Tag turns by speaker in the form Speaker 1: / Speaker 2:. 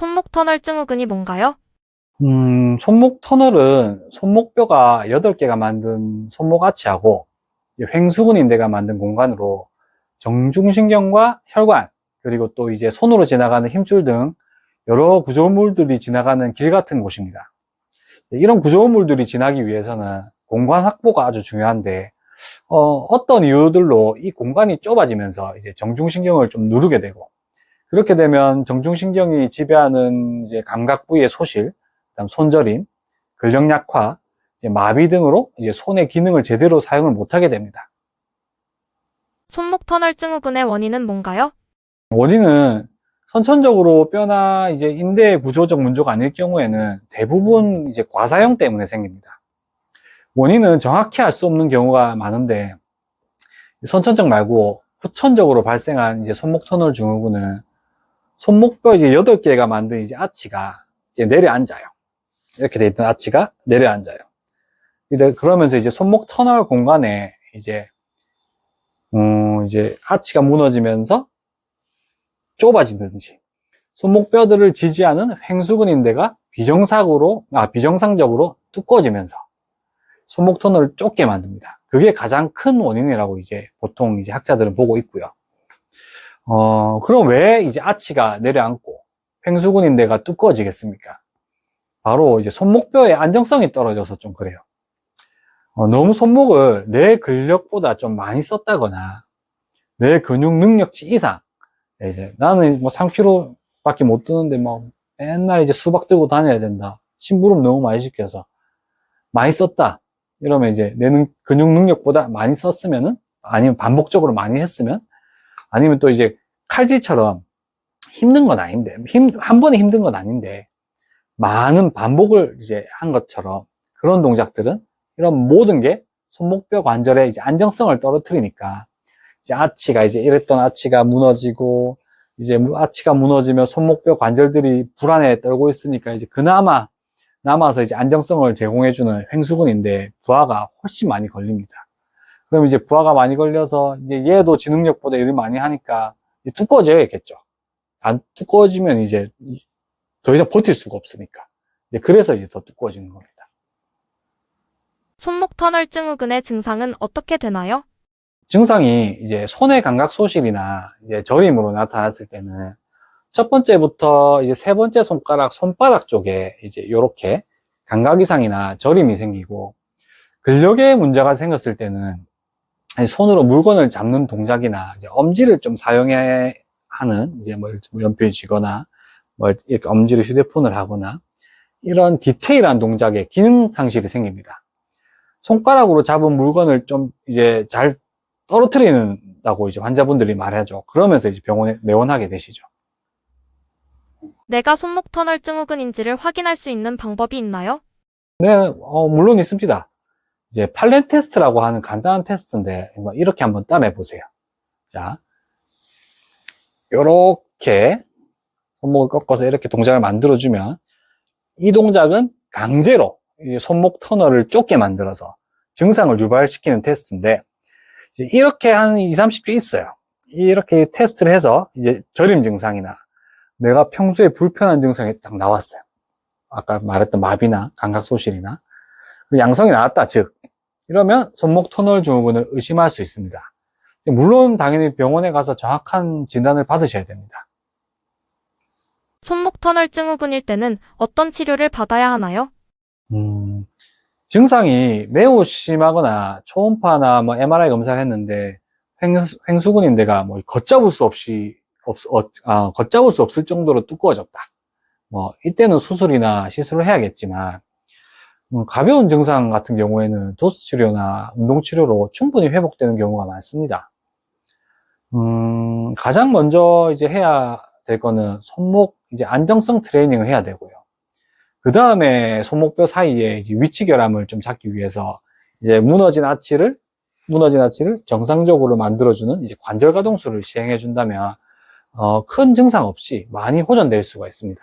Speaker 1: 손목 터널 증후군이 뭔가요?
Speaker 2: 음, 손목 터널은 손목뼈가 8개가 만든 손목 아치하고 횡수근 인대가 만든 공간으로 정중신경과 혈관, 그리고 또 이제 손으로 지나가는 힘줄 등 여러 구조물들이 지나가는 길 같은 곳입니다. 이런 구조물들이 지나기 위해서는 공간 확보가 아주 중요한데, 어, 떤 이유들로 이 공간이 좁아지면서 이제 정중신경을 좀 누르게 되고, 그렇게 되면 정중신경이 지배하는 이제 감각 부위의 소실, 그다음 손저림, 근력 약화, 이제 마비 등으로 이제 손의 기능을 제대로 사용을 못하게 됩니다.
Speaker 1: 손목 터널 증후군의 원인은 뭔가요?
Speaker 2: 원인은 선천적으로 뼈나 이제 인대 구조적 문제가 아닐 경우에는 대부분 이제 과사용 때문에 생깁니다. 원인은 정확히 알 수 없는 경우가 많은데 선천적 말고 후천적으로 발생한 이제 손목 터널 증후군은 손목뼈 이제 8개가 만든 이제 아치가 이제 내려앉아요. 이렇게 돼 있던 아치가 내려앉아요. 근데 그러면서 이제 손목 터널 공간에 이제 음, 이제 아치가 무너지면서 좁아지든지 손목뼈들을 지지하는 횡수근 인대가 비정상으로 아 비정상적으로 두꺼워지면서 손목 터널을 좁게 만듭니다. 그게 가장 큰 원인이라고 이제 보통 이제 학자들은 보고 있고요. 어, 그럼 왜 이제 아치가 내려앉고 횡수근인대가 두꺼워지겠습니까? 바로 이제 손목뼈의 안정성이 떨어져서 좀 그래요. 어, 너무 손목을 내 근력보다 좀 많이 썼다거나 내 근육 능력치 이상 이제 나는 뭐 3kg 밖에 못 드는데 뭐 맨날 이제 수박 들고 다녀야 된다. 심부름 너무 많이 시켜서 많이 썼다. 이러면 이제 내 능- 근육 능력보다 많이 썼으면은 아니면 반복적으로 많이 했으면 아니면 또 이제 칼질처럼 힘든 건 아닌데 힘, 한 번에 힘든 건 아닌데 많은 반복을 이제 한 것처럼 그런 동작들은 이런 모든 게 손목뼈 관절의 이제 안정성을 떨어뜨리니까 이제 아치가 이제 이랬던 아치가 무너지고 이제 무- 아치가 무너지면 손목뼈 관절들이 불안에 떨고 있으니까 이제 그나마 남아서 이제 안정성을 제공해주는 횡수근인데 부하가 훨씬 많이 걸립니다. 그럼 이제 부하가 많이 걸려서 이제 얘도 지능력보다 일을 많이 하니까 두꺼워져야겠죠. 안 두꺼워지면 이제 더 이상 버틸 수가 없으니까. 이제 그래서 이제 더 두꺼워지는 겁니다.
Speaker 1: 손목 터널 증후군의 증상은 어떻게 되나요?
Speaker 2: 증상이 이제 손의 감각 소실이나 이제 저림으로 나타났을 때는 첫 번째부터 이제 세 번째 손가락 손바닥 쪽에 이제 이렇게 감각 이상이나 저림이 생기고 근력에 문제가 생겼을 때는 손으로 물건을 잡는 동작이나 엄지를 좀 사용해 하는 이제 뭐 연필 쥐거나 뭐 이렇게 엄지로 휴대폰을 하거나 이런 디테일한 동작에 기능 상실이 생깁니다. 손가락으로 잡은 물건을 좀 이제 잘 떨어뜨리는다고 이제 환자분들이 말하죠. 그러면서 이제 병원에 내원하게 되시죠.
Speaker 1: 내가 손목 터널 증후군인지를 확인할 수 있는 방법이 있나요?
Speaker 2: 네, 어, 물론 있습니다. 이제 팔렌 테스트라고 하는 간단한 테스트인데 한번 이렇게 한번 따내 보세요. 자, 요렇게 손목을 꺾어서 이렇게 동작을 만들어주면 이 동작은 강제로 이 손목 터널을 좁게 만들어서 증상을 유발시키는 테스트인데 이렇게 한 2, 30개 있어요. 이렇게 테스트를 해서 이제 저림 증상이나 내가 평소에 불편한 증상이 딱 나왔어요. 아까 말했던 마비나 감각 소실이나 그 양성이 나왔다 즉 이러면 손목 터널 증후군을 의심할 수 있습니다. 물론 당연히 병원에 가서 정확한 진단을 받으셔야 됩니다.
Speaker 1: 손목 터널 증후군일 때는 어떤 치료를 받아야 하나요?
Speaker 2: 음, 증상이 매우 심하거나 초음파나 뭐 MRI 검사를 했는데 횡, 수 근인 데가 뭐 걷잡을 수 없이 없, 어, 아, 걷잡을 수 없을 정도로 두꺼워졌다. 뭐 이때는 수술이나 시술을 해야겠지만 음, 가벼운 증상 같은 경우에는 도수 치료나 운동 치료로 충분히 회복되는 경우가 많습니다. 음, 가장 먼저 이제 해야 될 거는 손목 이제 안정성 트레이닝을 해야 되고요. 그 다음에 손목뼈 사이에 이제 위치 결함을 좀 잡기 위해서 이제 무너진 아치를 무너진 아치를 정상적으로 만들어주는 이제 관절 가동술을 시행해 준다면 어, 큰 증상 없이 많이 호전될 수가 있습니다.